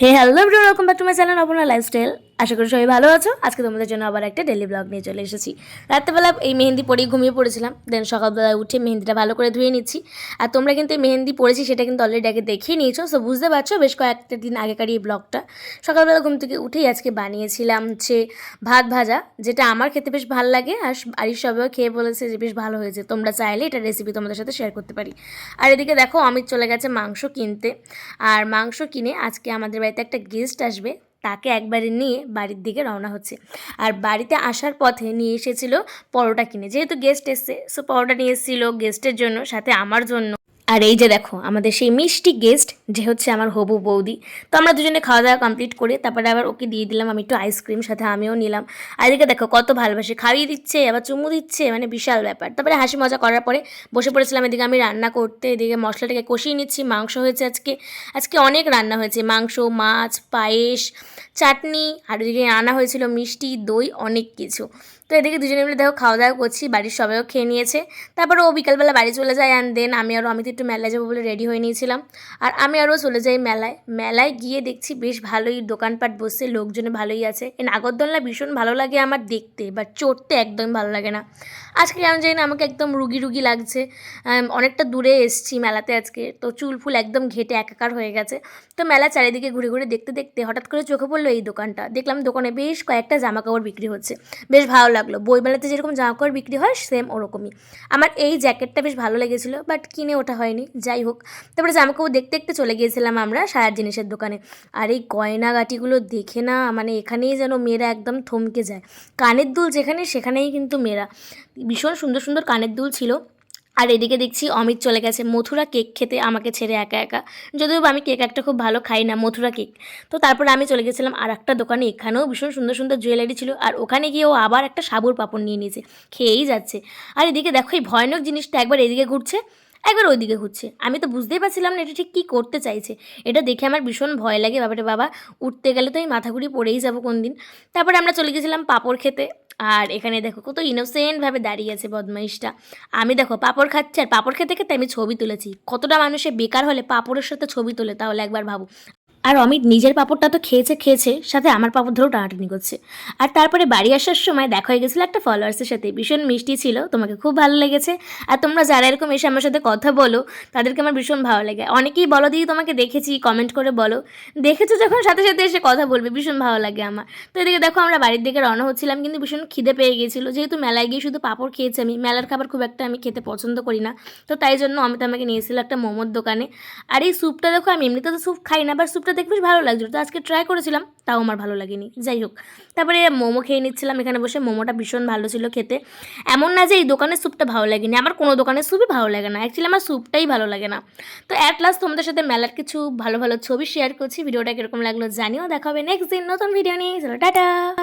Hey hello everyone welcome back to my channel Apna lifestyle আশা করি সবাই ভালো আছো। আজকে তোমাদের জন্য আবার একটা ডেলি ব্লগ নিয়ে চলে এসেছি। রাত্রেবেলা এই মেহেন্দি পরেই ঘুমিয়ে পড়েছিলাম। দেন সকালবেলা উঠে মেহেন্দিটা ভালো করে ধুয়ে নিচ্ছি। আর তোমরা কিন্তু এই মেহেন্দি পড়েছি সেটা কিন্তু অলরেডি আগে দেখিয়ে নিয়েছো। সো বুঝতে পারছ, বেশ কয়েকটা দিন আগেকার এই ব্লগটা সকালবেলা ঘুম থেকে উঠেই আজকে বানিয়েছিলাম হচ্ছে ভাত ভাজা, যেটা আমার খেতে বেশ ভালো লাগে। আর বাড়ির সবাইও খেয়ে বলেছে যে বেশ ভালো হয়েছে। তোমরা চাইলে এটা রেসিপি তোমাদের সাথে শেয়ার করতে পারি। আর এদিকে দেখো, অমিত চলে গেছে মাংস কিনতে। আর মাংস কিনে আজকে আমাদের বাড়িতে একটা গেস্ট আসবে। তাকে একবারে নিয়ে বাড়ির দিকে রওনা হচ্ছে। আর বাড়িতে আসার পথে নিয়ে এসেছিল পরোটা কিনে। যেহেতু গেস্ট এসছে সো পরোটা নিয়ে এসেছিল গেস্টের জন্য, সাথে আমার জন্য। আর এই যে দেখো, আমাদের সেই মিষ্টি গেস্ট যে হচ্ছে আমার হবু বৌদি। তো আমরা দুজনে খাওয়া দাওয়া কমপ্লিট করে তারপরে আবার ওকে দিয়ে দিলাম আমি একটু আইসক্রিম সাথে আমিও নিলাম। আর এদিকে দেখো, কত ভালোবাসে, খাইয়ে দিচ্ছে, আবার চুমু দিচ্ছে মানে বিশাল ব্যাপার। তারপরে হাসি মজা করার পরে বসে পড়েছিলাম এদিকে আমি রান্না করতে, এদিকে মশলাটাকে কষিয়ে নিচ্ছি, মাংস হয়েছে আজকে। আজকে অনেক রান্না হয়েছে, মাংস, মাছ, পায়েস, চাটনি, আর এদিকে আনা হয়েছিল মিষ্টি, দই, অনেক কিছু। তো এদিকে দুজনে মিলে দেখো খাওয়া দাওয়া করছি, বাড়ির সবাইও খেয়ে নিয়েছে। তারপরে ও বিকালবেলা বাড়ি চলে যায় অ্যান্ড দেন আমি আরও আমি একটু মেলায় যাব বলে রেডি হয়ে নিয়েছিলাম। আর আমি আরও চলে যাই মেলায়। মেলায় গিয়ে দেখছি বেশ ভালোই দোকানপাট বসছে, লোকজনে ভালোই আছে। এই নাগরদোলনা ভীষণ ভালো লাগে আমার দেখতে বাট চড়তে একদম ভালো লাগে না। আজকে কেমন জানি না আমাকে একদম রুগী রুগী লাগছে। অনেকটা দূরে এসছি মেলাতে আজকে। তো চুল ফুল একদম ঘেটে একাকার হয়ে গেছে। তো মেলা চারিদিকে ঘুরে ঘুরে দেখতে দেখতে হঠাৎ করে চোখে পড়ল এই দোকানটা। দেখলাম দোকানে বেশ কয়েকটা জামা কাপড় বিক্রি হচ্ছে। বেশ ভালো লাগল। বইমেলাতে যেরকম জামা কাপড় বিক্রি হয় সেম ওরকমই। আমার এই জ্যাকেটটা বেশ ভালো লেগেছিলো বাট কিনে ওঠা হয়নি, যাই হোক। তারপরে জামা কাপড় দেখতে দেখতে চলে গিয়েছিলাম আমরা সারা জিনিসের দোকানে। আর এই গয়নাগাটিগুলো দেখে না মানে এখানেই যেন মেয়েরা একদম থমকে যায়। কানের দুল যেখানে, সেখানেই কিন্তু মেয়েরা। ভীষণ সুন্দর সুন্দর কানের দুল ছিল। আর এদিকে দেখছি অমিত চলে গেছে। মথুরা কেক খেতে আমাকে ছেড়ে একা একা। যদিও আমি কেক একটা খুব ভালো খাই না, মথুরা কেক। তো তারপর আমি চলে গেছিলাম আর একটা দোকানে। এখানেও ভীষণ সুন্দর সুন্দর জুয়েলারি ছিল। আর ওখানে গিয়ে ও আবার একটা সাবুর পাপড় নিয়ে নিয়েছে। খেয়েই যাচ্ছে। আর এদিকে দেখো এই ভয়ানক জিনিসটা একবার এদিকে ঘুরছে। একবার ওইদিকে ঘুরছে। আমি তো বুঝতেই পারছিলাম না এটা ঠিক কী করতে চাইছে। এটা দেখে আমার ভীষণ ভয় লাগে বাবাটা বাবা, উঠতে গেলে তো আমি মাথা ঘুরি পড়েই যাব কোন দিন। তারপরে আমরা চলে গেছিলাম পাপড় খেতে। আর এখানে দেখো কত ইনোসেন্টভাবে দাঁড়িয়ে আছে বদমাইশটা। আমি দেখো পাপড় খাচ্ছে আর পাপড় খেতে খেতে আমি ছবি তুলেছি। কতটা মানুষে বেকার হলে পাপড়ের সাথে ছবি তোলে, তাহলে একবার ভাবো। আর অমিত নিজের পাপড়টা তো খেয়েছে খেয়েছে, সাথে আমার পাপড় ধরেও টানাটানি করছে। আর তারপরে বাড়ি আসার সময় দেখা হয়ে গেছিল একটা ফলোয়ার্সের সাথে, ভীষণ মিষ্টি ছিল, তোমাকে খুব ভালো লেগেছে। আর তোমরা যারা এরকম এসে আমার সাথে কথা বলো, তাদেরকে আমার ভীষণ ভালো লাগে। অনেকেই বলো, দিদি, তোমাকে দেখেছি কমেন্ট করে বলো। দেখেছ যখন, সাথে সাথে এসে কথা বলবে, ভীষণ ভালো লাগে আমার। তো এদিকে দেখো, আমরা বাড়ির দিকে রওনা হচ্ছিলাম, কিন্তু ভীষণ খিদে পেয়ে গেছিল। যেহেতু মেলায় গিয়ে শুধু পাপড় খেয়েছি আমি, মেলার খাবার খুব একটা আমি খেতে পছন্দ করি না। তো তাই জন্য অমিত আমাকে নিয়েছিল একটা মোমোর দোকানে। আর এই স্যুপটা দেখো, আমি এমনিতে তো স্যুপ খাই না বা স্যুপটা দেখে বেশ ভালো লাগছিল। তো আজকে ট্রাই করেছিলাম, তাও আমার ভালো লাগেনি। যাই হোক, তারপরে মোমো খেয়ে নিচ্ছিলাম, এখানে বসে মোমোটা ভীষণ ভালো ছিল খেতে। এমন না যে এই দোকানের স্যুপটা ভালো লাগেনি, আমার কোনো দোকানের স্যুপই ভালো লাগে না। অ্যাকচুয়ালি আমার স্যুপটাই ভালো লাগে না। তো অ্যাট লাস্ট তোমাদের সাথে মেলার কিছু ভালো ভালো ছবি শেয়ার করছি। ভিডিওটা কীরকম লাগল জানিও, দেখা হবে নেক্সট দিন নতুন ভিডিও নিয়ে। চলো, টাটা!